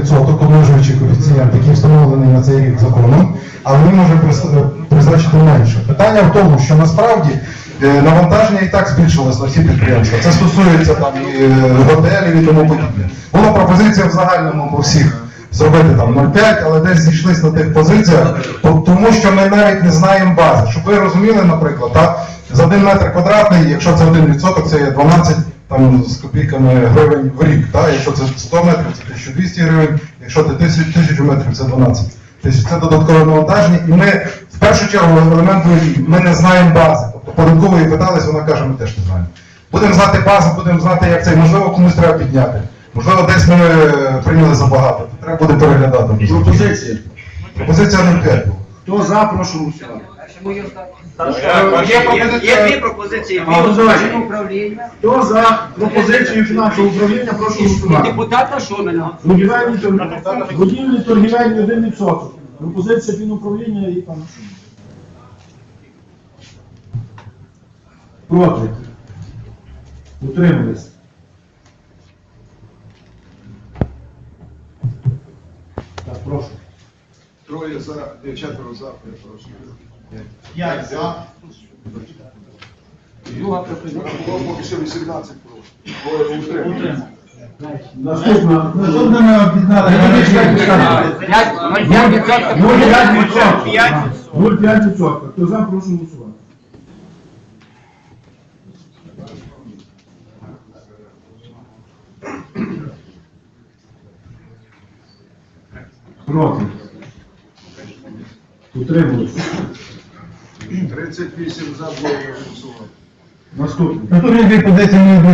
відсоток обмежуючий коефіцієнт, який встановлений на цей рік законом, але ми можемо прис- призначити менше. Питання в тому, що насправді е, навантаження і так збільшилось на всі підприємства. Це стосується там і е, готелів і тому подібне. Була пропозиція в загальному по всіх зробити там 0,5, але десь зійшлись на тих позиціях, то- тому що ми навіть не знаємо бази. Щоб ви розуміли, наприклад, так, за один метр квадратний, якщо це 1%, це є 12 там, з копійками гривень в рік. Так? Якщо це 100 метрів, це 1200 гривень, якщо це 1000, 1000 метрів, це 12 тисяч. Це додаткове навантаження. І ми в першу чергу елемент ми не знаємо бази. Тобто податкової питались, вона каже, ми теж не знаємо. Будемо знати базу, будемо знати, як це, можливо, комусь треба підняти. Можливо, десь ми е, прийняли забагато. Треба буде переглядати. Пропозиції. Пропозиція 0,5 була. Хто за, прошу голосувати. Є, дві пропозиції. Ну, управління. Хто за пропозицію фінансового управління, прошу голосувати. депутата Шумина. Будівельні торгівельні, будівлі торгівельні 1%. Пропозиція фінуправління і там. Проти. Утримались. Так, прошу. Троє за, е, четверо за, перепрошую. П'ять за. Друга пропозиція. Поки що 18 проти. Наступна. Наступне ми об'єднали. Ну, 0,5%. 0,5%. Хто за, прошу голосувати. Проти. Утримались. 38 за, двоє голосували. Наступний. Наступні дві позиції ми